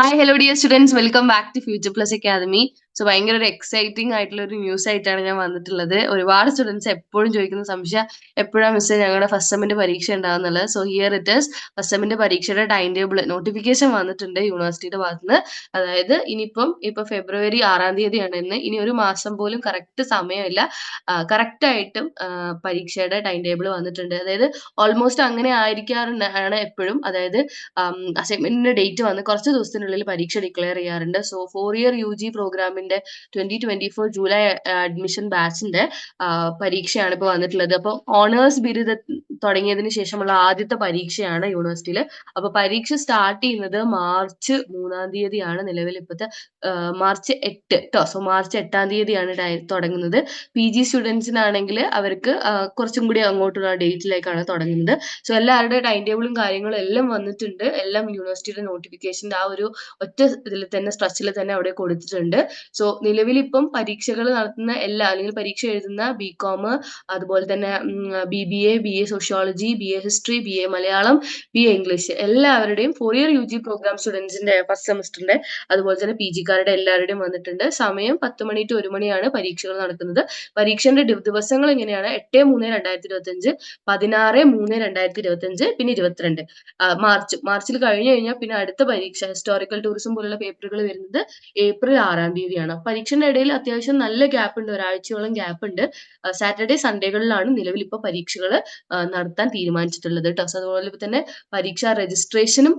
Hi, hello dear students. Welcome back to Future Plus Academy. So ഭയങ്കര ഒരു exciting ആയിട്ടുള്ള ഒരു ന്യൂസ് ആയിട്ടാണ് ഞാൻ വന്നിട്ടുള്ളത്. ഒരുപാട് സ്റ്റുഡൻസ് എപ്പോഴും ചോദിക്കുന്ന സംശയം എപ്പോഴാണ് മിസ് ഞങ്ങളുടെ ഫസ്റ്റ് സെമ്മിന്റെ പരീക്ഷ ഉണ്ടാകുന്നുള്ളത് so here it is first സെമ്മിന്റെ പരീക്ഷയുടെ ടൈം ടേബിൾ നോട്ടിഫിക്കേഷൻ വന്നിട്ടുണ്ട് യൂണിവേഴ്സിറ്റിയുടെ ഭാഗത്ത് നിന്ന് അതായത് ഇനിയിപ്പം ഇപ്പൊ ഫെബ്രുവരി ആറാം തീയതിയാണ് ഇന്ന്. ഇനി ഒരു മാസം പോലും കറക്റ്റ് സമയമില്ല. കറക്റ്റ് ആയിട്ടും പരീക്ഷയുടെ ടൈം ടേബിൾ വന്നിട്ടുണ്ട്. അതായത് ഓൾമോസ്റ്റ് അങ്ങനെ ആയിരിക്കാറുണ്ട് ആണ് എപ്പോഴും. അതായത് അസൈൻമെന്റിന്റെ ഡേറ്റ് വന്ന് കുറച്ച് ദിവസത്തിനുള്ളിൽ പരീക്ഷ ഡിക്ലെയർ ചെയ്യാറുണ്ട്. So four year U G പ്രോഗ്രാമിന്റെ ഗവൺമെന്റിന്റെ twenty twenty four July admission ബാച്ചിന്റെ പരീക്ഷയാണ് ഇപ്പോൾ വന്നിട്ടുള്ളത്. അപ്പൊ ഓണേഴ്സ് ബിരുദ തുടങ്ങിയതിന് ശേഷമുള്ള ആദ്യത്തെ പരീക്ഷയാണ് യൂണിവേഴ്സിറ്റിയിൽ അപ്പൊ പരീക്ഷ സ്റ്റാർട്ട് ചെയ്യുന്നത് മാർച്ച് മൂന്നാം തീയതിയാണ് നിലവിൽ ഇപ്പോഴത്തെ മാർച്ച് എട്ട് കേട്ടോ സോ മാർച്ച് എട്ടാം തീയതിയാണ് തുടങ്ങുന്നത്. പി ജി സ്റ്റുഡൻസിനാണെങ്കിൽ അവർക്ക് കുറച്ചും കൂടി അങ്ങോട്ടുള്ള ഡേറ്റിലേക്കാണ് തുടങ്ങുന്നത്. സോ എല്ലാവരുടെ ടൈം ടേബിളും കാര്യങ്ങളും എല്ലാം വന്നിട്ടുണ്ട്. എല്ലാം യൂണിവേഴ്സിറ്റിയുടെ നോട്ടിഫിക്കേഷന്റെ ആ ഒരു ഒറ്റ ഇതിൽ തന്നെ സ്ട്രെച്ചിൽ തന്നെ അവിടെ കൊടുത്തിട്ടുണ്ട്. സോ നിലവിൽ ഇപ്പം പരീക്ഷകൾ നടത്തുന്ന എല്ലാ അല്ലെങ്കിൽ പരീക്ഷ എഴുതുന്ന ബി കോം അതുപോലെ തന്നെ B B A B A sociology B A history B A Malayalam B A English എല്ലാവരുടെയും four year U G program സ്റ്റുഡൻസിന്റെ first സെമസ്റ്ററിന്റെ അതുപോലെ തന്നെ പി ജിക്കാരുടെ എല്ലാവരുടെയും വന്നിട്ടുണ്ട്. സമയം പത്ത് മണി ടു ഒരു മണിയാണ് പരീക്ഷകൾ നടക്കുന്നത് പരീക്ഷന്റെ ദിവസങ്ങൾ എങ്ങനെയാണ് എട്ട് മൂന്ന് രണ്ടായിരത്തി ഇരുപത്തി അഞ്ച് പതിനാറ് മൂന്ന് രണ്ടായിരത്തി ഇരുപത്തി അഞ്ച് പിന്നെ ഇരുപത്തിരണ്ട്. മാർച്ച് മാർച്ചിൽ കഴിഞ്ഞു കഴിഞ്ഞാൽ പിന്നെ അടുത്ത പരീക്ഷ ഹിസ്റ്റോറിക്കൽ ടൂറിസം പോലുള്ള പേപ്പറുകൾ വരുന്നത് ഏപ്രിൽ ആറാം തീയതിയാണ് ആണ് പരീക്ഷയുടെ ഇടയിൽ അത്യാവശ്യം നല്ല ഗ്യാപ്പ് ഉണ്ട്. ഒരാഴ്ചയോളം ഗ്യാപ്പ് ഉണ്ട്. സാറ്റർഡേ സൺഡേകളിലാണ് നിലവിൽ ഇപ്പോൾ പരീക്ഷകൾ നടത്താൻ തീരുമാനിച്ചിട്ടുള്ളത് കേട്ടോ അതുപോലെ തന്നെ പരീക്ഷാ രജിസ്ട്രേഷനും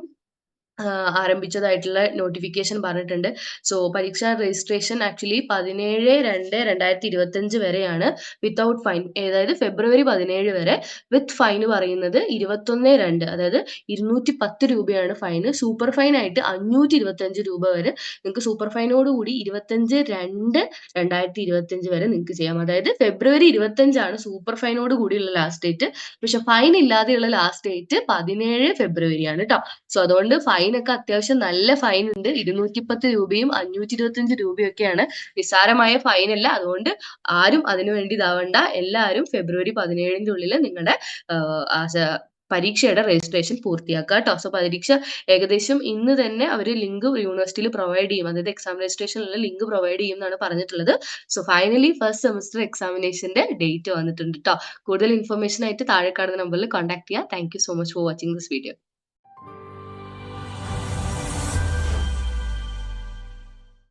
ആരംഭിച്ചതായിട്ടുള്ള നോട്ടിഫിക്കേഷൻ പറഞ്ഞിട്ടുണ്ട്. സോ പരീക്ഷ രജിസ്ട്രേഷൻ ആക്ച്വലി പതിനേഴ് രണ്ട് രണ്ടായിരത്തി ഇരുപത്തഞ്ച് വരെയാണ് വിത്തൗട്ട് ഫൈൻ അതായത് ഫെബ്രുവരി പതിനേഴ് വരെ വിത്ത് ഫൈൻ പറയുന്നത് ഇരുപത്തൊന്ന് രണ്ട് അതായത് ഇരുന്നൂറ്റി പത്ത് രൂപയാണ് ഫൈന് സൂപ്പർ ഫൈൻ ആയിട്ട് അഞ്ഞൂറ്റി ഇരുപത്തഞ്ച് രൂപ വരെ നിങ്ങൾക്ക് സൂപ്പർ ഫൈനോട് കൂടി ഇരുപത്തഞ്ച് രണ്ട് രണ്ടായിരത്തി ഇരുപത്തഞ്ച് വരെ നിങ്ങൾക്ക് ചെയ്യാം. അതായത് ഫെബ്രുവരി ഇരുപത്തഞ്ചാണ് സൂപ്പർ ഫൈനോട് കൂടിയുള്ള ലാസ്റ്റ് ഡേറ്റ് പക്ഷെ ഫൈൻ ഇല്ലാതെയുള്ള ലാസ്റ്റ് ഡേറ്റ് പതിനേഴ് ഫെബ്രുവരിയാണ് കേട്ടോ സോ അതുകൊണ്ട് ഫൈൻ ഫൈനൊക്കെ അത്യാവശ്യം നല്ല ഫൈൻ ഉണ്ട് ഇരുന്നൂറ്റി പത്ത് രൂപയും അഞ്ഞൂറ്റി ഇരുപത്തിയഞ്ച് രൂപയൊക്കെയാണ് നിസ്സാരമായ ഫൈൻ അല്ല അതുകൊണ്ട് ആരും അതിനു വേണ്ടി ഇതാവണ്ട. എല്ലാവരും ഫെബ്രുവരി പതിനേഴിന്റെ ഉള്ളിൽ നിങ്ങളുടെ പരീക്ഷയുടെ രജിസ്ട്രേഷൻ പൂർത്തിയാക്കുക കേട്ടോ. സോ പരീക്ഷ ഏകദേശം ഇന്ന് തന്നെ അവർ ലിങ്ക് യൂണിവേഴ്സിറ്റിയിൽ പ്രൊവൈഡ് ചെയ്യും. അതായത് എക്സാം രജിസ്ട്രേഷനുള്ള ലിങ്ക് പ്രൊവൈഡ് ചെയ്യും എന്നാണ് പറഞ്ഞിട്ടുള്ളത്. സോ ഫൈനലി ഫസ്റ്റ് സെമസ്റ്റർ എക്സാമിനേഷന്റെ ഡേറ്റ് വന്നിട്ടുണ്ട് കേട്ടോ. കൂടുതൽ ഇൻഫർമേഷൻ ആയിട്ട് താഴെ കാണുന്ന നമ്പറിൽ കോൺടാക്ട് ചെയ്യുക thank so much for watching this video